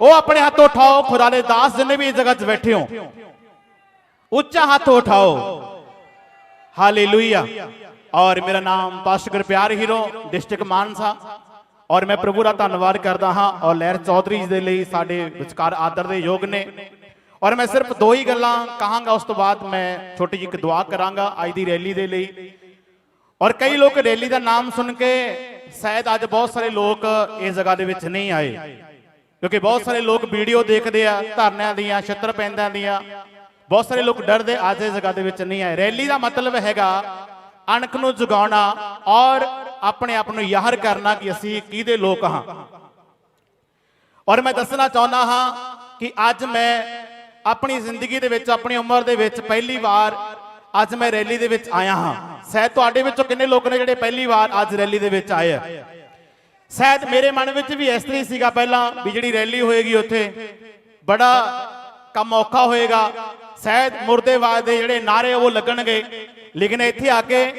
ਉਹ ਆਪਣੇ ਹੱਥ ਉਠਾਓ, ਖੁਦਾ ਦੇ ਦਾਸ ਜਿੰਨੇ ਵੀ ਇਸ ਜਗ੍ਹਾ 'ਚ ਬੈਠੇ ਹੋ। ਉੱਚਾ ਹੱਥ ਉਠਾਓ। ਹਾਲੇਲੂਇਆ ਔਰ ਮੇਰਾ ਨਾਮ pastor Gurpyar hero, district Mansa. ਔਰ ਮੈਂ ਪ੍ਰਭੂ ਦਾ ਧੰਨਵਾਦ ਕਰਦਾ ਹਾਂ। ਔਰ ਲਹਿਰ ਚੌਧਰੀ ਜੀ ਦੇ ਲਈ ਸਾਡੇ ਵਿਚਕਾਰ ਆਦਰ ਦੇ ਯੋਗ ਨੇ। ਔਰ ਮੈਂ ਸਿਰਫ ਦੋ ਹੀ ਗੱਲਾਂ ਕਹਾਂਗਾ, ਉਸ ਤੋਂ ਬਾਅਦ ਮੈਂ ਛੋਟੀ ਜਿਹੀ ਇੱਕ ਦੁਆ ਕਰਾਂਗਾ ਅੱਜ ਦੀ ਰੈਲੀ ਦੇ ਲਈ। ਔਰ ਕਈ ਲੋਕ ਰੈਲੀ ਦਾ ਨਾਮ ਸੁਣ ਕੇ ਸ਼ਾਇਦ ਅੱਜ ਬਹੁਤ ਸਾਰੇ ਲੋਕ ਇਸ ਜਗ੍ਹਾ ਦੇ ਵਿੱਚ ਨਹੀਂ ਆਏ। ਕਿਉਂਕਿ ਬਹੁਤ ਸਾਰੇ ਲੋਕ ਵੀਡੀਓ ਦੇਖਦੇ ਆ, ਧਰਨਿਆਂ ਦੀਆਂ, ਛੱਤਰ ਪੈਂਦਿਆਂ ਦੀਆਂ। ਬਹੁਤ ਸਾਰੇ ਲੋਕ ਡਰਦੇ ਅੱਜ ਇਸ ਜਗ੍ਹਾ ਦੇ ਵਿੱਚ ਨਹੀਂ ਆਏ। ਰੈਲੀ ਦਾ ਮਤਲਬ ਹੈਗਾ ਅਣਖ ਨੂੰ ਜਗਾਉਣਾ ਔਰ ਆਪਣੇ ਆਪ ਨੂੰ ਯਾਹਰ ਕਰਨਾ ਕਿ ਅਸੀਂ ਕਿਹਦੇ ਲੋਕ ਹਾਂ। ਔਰ ਮੈਂ ਦੱਸਣਾ ਚਾਹੁੰਦਾ ਹਾਂ ਕਿ ਅੱਜ ਮੈਂ ਆਪਣੀ ਜ਼ਿੰਦਗੀ ਦੇ ਵਿੱਚ, ਆਪਣੀ ਉਮਰ ਦੇ ਵਿੱਚ ਪਹਿਲੀ ਵਾਰ ਅੱਜ ਮੈਂ ਰੈਲੀ ਦੇ ਵਿੱਚ ਆਇਆ ਹਾਂ। ਸ਼ਾਇਦ ਤੁਹਾਡੇ ਵਿੱਚੋਂ ਕਿੰਨੇ ਲੋਕ ਨੇ ਜਿਹੜੇ ਪਹਿਲੀ ਵਾਰ ਅੱਜ ਰੈਲੀ ਦੇ ਵਿੱਚ ਆਏ ਆ। ਸ਼ਾਇਦ ਮੇਰੇ ਮਨ ਵਿੱਚ ਵੀ ਇਸ ਤਰ੍ਹਾਂ ਹੀ ਸੀਗਾ ਪਹਿਲਾਂ ਵੀ ਜਿਹੜੀ ਰੈਲੀ ਹੋਏਗੀ ਉੱਥੇ। ਬੜਾ ਕੰਮ ਔਖਾ ਹੋਏਗਾ। ਸ਼ਾਇਦ ਮੁਰਦੇਵਾਦ ਦੇ ਜਿਹੜੇ ਨਾਰੇ ਉਹ ਲੱਗਣਗੇ। ਲੇਕਿਨ ਇੱਥੇ ਆ ਕੇ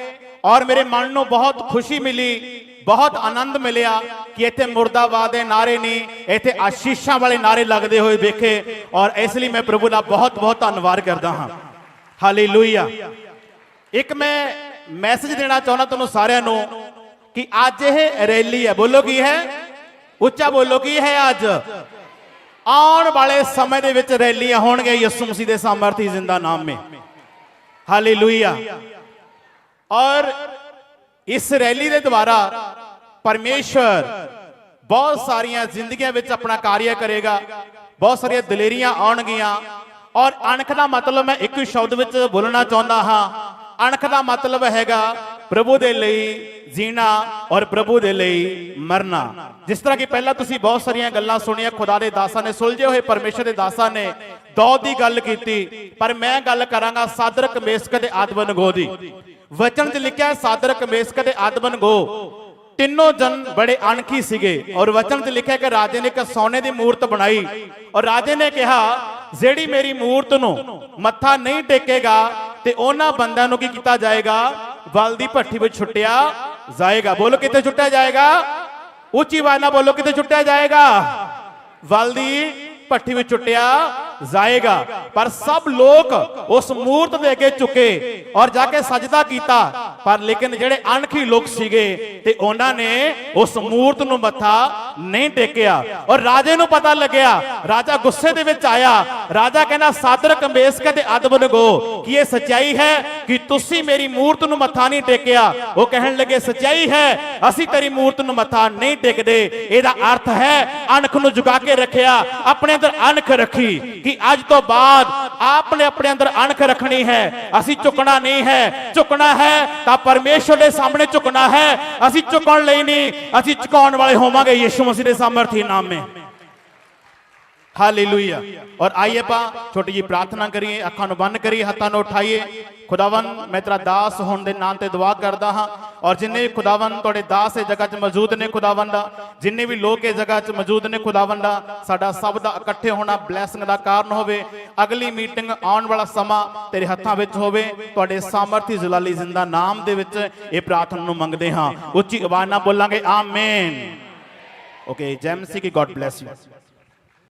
ਔਰ ਮੇਰੇ ਮਨ ਨੂੰ ਬਹੁਤ ਖੁਸ਼ੀ ਮਿਲੀ, ਬਹੁਤ ਆਨੰਦ ਮਿਲਿਆ ਕਿ ਇੱਥੇ ਮੁਰਦਾਬਾਦ ਦੇ ਨਾਰੇ ਨਹੀਂ, ਇੱਥੇ ਆਸ਼ੀਸ਼ਾਂ ਵਾਲੇ ਨਾਰੇ ਲੱਗਦੇ ਹੋਏ ਵੇਖੇ। ਔਰ ਇਸ ਲਈ ਮੈਂ ਪ੍ਰਭੂ ਦਾ ਬਹੁਤ ਬਹੁਤ ਧੰਨਵਾਦ ਕਰਦਾ ਹਾਂ। ਹਾਲੇਲੂਇਆ ਇੱਕ ਮੈਂ ਮੈਸੇਜ ਦੇਣਾ ਚਾਹੁੰਦਾ ਤੁਹਾਨੂੰ ਸਾਰਿਆਂ ਨੂੰ। ਕਿ ਅੱਜ ਇਹ ਰੈਲੀ ਹੈ ਬੋਲੋ ਕੀ ਹੈ ਉੱਚਾ ਬੋਲੋ ਕੀ ਹੈ ਅੱਜ ਆਉਣ ਵਾਲੇ ਸਮੇਂ ਦੇ ਵਿੱਚ ਰੈਲੀਆਂ ਹੋਣਗੀਆਂ ਯਿਸੂ ਮਸੀਹ ਦੇ ਸਾਮਰਥੀ ਜ਼ਿੰਦਾ ਨਾਮ ਮੇ ਹਾਲੇਲੂਇਆ ਔਰ ਇਸ ਰੈਲੀ ਦੇ ਦੁਆਰਾ ਪਰਮੇਸ਼ਰ ਬਹੁਤ ਸਾਰੀਆਂ ਜ਼ਿੰਦਗੀਆਂ ਵਿੱਚ ਆਪਣਾ ਕਾਰਜ ਕਰੇਗਾ ਬਹੁਤ ਸਾਰੀਆਂ ਦਲੇਰੀਆਂ ਆਉਣਗੀਆਂ ਔਰ ਅਣਖ ਦਾ ਮਤਲਬ ਮੈਂ ਇੱਕ ਸ਼ਬਦ ਵਿੱਚ ਬੋਲਣਾ ਚਾਹੁੰਦਾ ਹਾਂ ਅਣਖ ਦਾ ਮਤਲਬ ਹੈਗਾ ਪ੍ਰਭੂ ਦੇ ਲਈ ਜੀਣਾ ਔਰ ਪ੍ਰਭੂ ਦੇ ਲਈ ਮਰਨਾ। ਜਿਸ ਤਰ੍ਹਾਂ ਕਿ ਪਹਿਲਾਂ ਤੁਸੀਂ ਬਹੁਤ ਸਾਰੀਆਂ ਗੱਲਾਂ ਸੁਣੀਆਂ, ਖੁਦਾ ਦੇ ਦਾਸਾਂ ਨੇ, ਸੁਲਝੇ ਹੋਏ ਪਰਮੇਸ਼ਰ ਦੇ ਦਾਸਾਂ ਨੇ ਦੌਦ ਦੀ ਗੱਲ ਕੀਤੀ, ਪਰ ਮੈਂ ਗੱਲ ਕਰਾਂਗਾ ਸਾਦਰਕ ਮੇਸਕ ਤੇ ਆਦਮਨ ਗੋ ਦੀ। ਵਚਨ 'ਚ ਲਿਖਿਆ ਹੈ, ਸਾਦਰਕ ਤੇ ਆਦਮਨ ਗੋ ਤਿੰਨੋਂ ਜਨ ਬੜੇ ਅਣਖੀ ਸੀਗੇ ਔਰ ਵਚਨ 'ਚ ਲਿਖਿਆ ਕਿ ਰਾਜੇ ਨੇ ਇੱਕ ਸੋਨੇ ਦੀ ਮੂਰਤ ਬਣਾਈ ਔਰ ਰਾਜੇ ਨੇ ਕਿਹਾ, ਜਿਹੜੀ ਮੇਰੀ ਮੂਰਤ ਨੂੰ ਮੱਥਾ ਨਹੀਂ ਟੇਕੇਗਾ ਤੇ ਉਹਨਾਂ ਬੰਦਿਆਂ ਨੂੰ ਕੀ ਕੀਤਾ ਜਾਏਗਾ? ਵਲ ਦੀ ਭੱਠੀ ਵਿੱਚ ਛੁੱਟਿਆ ਜਾਏਗਾ। ਬੋਲੋ ਕਿੱਥੇ ਛੁੱਟਿਆ ਜਾਏਗਾ? ਉੱਚੀ ਆਵਾਜ਼ ਨਾਲ ਬੋਲੋ ਕਿੱਥੇ ਛੁੱਟਿਆ ਜਾਏਗਾ? ਬਲ ਦੀ ਭੱਠੀ ਵਿੱਚ ਛੁੱਟਿਆ ਜਾਏਗਾ। ਪਰ ਸਭ ਲੋਕ ਉਸ ਮੂਰਤ ਦੇ ਅੱਗੇ ਝੁਕੇ ਔਰ ਜਾ ਕੇ ਸਜਦਾ ਕੀਤਾ। ਪਰ ਲੇਕਿਨ ਜਿਹੜੇ ਅਣਖੀ ਲੋਕ ਸੀਗੇ ਤੇ ਉਹਨਾਂ ਨੇ ਉਸ ਮੂਰਤ ਨੂੰ ਮੱਥਾ ਨਹੀਂ ਟੇਕਿਆ। ਔਰ ਰਾਜੇ ਨੂੰ ਪਤਾ ਲੱਗਿਆ, ਰਾਜਾ ਗੁੱਸੇ ਦੇ ਵਿੱਚ ਆਇਆ। ਰਾਜਾ ਕਹਿੰਦਾ ਸਾਦਰਕ ਮੇਸਕ ਤੇ ਅਦਬ ਗੋ ਕਿ ਇਹ ਸਚਾਈ ਹੈ ਕਿ ਤੁਸੀਂ ਮੇਰੀ ਮੂਰਤ ਨੂੰ ਮੱਥਾ ਨਹੀਂ ਟੇਕਿਆ। ਉਹ ਕਹਿਣ ਲੱਗੇ, ਸਚਾਈ ਹੈ, ਅਸੀਂ ਤੇਰੀ ਮੂਰਤ ਨੂੰ ਮੱਥਾ ਨਹੀਂ ਟੇਕਦੇ। ਇਹਦਾ ਅਰਥ ਹੈ, ਅਣਖ ਨੂੰ ਝੁਕਾ ਕੇ ਰੱਖਿਆ, ਆਪਣੇ ਅੰਦਰ ਅਣਖ ਰੱਖੀ ਕਿ ਅੱਜ ਤੋਂ ਬਾਅਦ ਆਪ ਨੇ ਆਪਣੇ ਅੰਦਰ ਅਣਖ ਰੱਖਣੀ ਹੈ। ਅਸੀਂ ਝੁਕਣਾ ਨਹੀਂ ਹੈ। ਝੁਕਣਾ ਹੈ ਤਾਂ ਪਰਮੇਸ਼ਰ ਦੇ ਸਾਹਮਣੇ ਝੁਕਣਾ ਹੈ। ਅਸੀਂ ਝੁਕਣ ਲਈ ਨਹੀਂ, ਅਸੀਂ ਝੁਕਾਉਣ ਵਾਲੇ ਹੋਵਾਂਗੇ ਯਿਸੂ ਮਸੀਹ ਦੇ ਸਾਮਰਥੀ ਨਾਮ ਮੇ ਹਾਲੇਲੂਇਆ ਔਰ ਆਈਏ ਪਾ ਛੋਟੀ ਜੀ ਕਰੀਏ ਅੱਖਾਂ ਨੂੰ ਬੰਦ ਕਰੀਏ ਹੱਥਾਂ ਨੂੰ ਉਠਾਈਏ ਖੁਦਾਵੰ ਮੈਂ ਤੇਰਾ ਦਾਸ ਹੋਣ ਦੇ ਨਾਂ ਤੇ ਦੁਆ ਕਰਦਾ ਹਾਂ ਔਰ ਜਿੰਨੇ ਵੀ ਖੁਦਾਵੰ ਤੁਹਾਡੇ ਦਾਸ ਇਸ ਜਗ੍ਹਾ 'ਚ ਮੌਜੂਦ ਨੇ ਖੁਦਾਵੰ ਦਾ ਜਿੰਨੇ ਵੀ ਲੋਕ ਇਸ ਜਗ੍ਹਾ 'ਚ ਮੌਜੂਦ ਨੇ ਖੁਦਾਵੰ ਦਾ ਸਾਡਾ ਸਭ ਦਾ ਇਕੱਠੇ ਹੋਣਾ ਬਲੇਸਿੰਗ ਦਾ ਕਾਰਨ ਹੋਵੇ ਅਗਲੀ ਮੀਟਿੰਗ ਆਉਣ ਵਾਲਾ ਸਮਾਂ ਤੇਰੇ ਹੱਥਾਂ ਵਿੱਚ ਹੋਵੇ ਤੁਹਾਡੇ ਸਾਮਰਥੀ ਜੁਲਾਲੀ ਜ਼ਿੰਦਾ ਨਾਮ ਦੇ ਵਿੱਚ ਇਹ ਪ੍ਰਾਰਥਨਾ ਨੂੰ ਮੰਗਦੇ ਹਾਂ ਉੱਚੀ ਆਵਾਜ਼ ਨਾਲ ਬੋਲਾਂਗੇ amen Okay, Jamsiki, God bless you.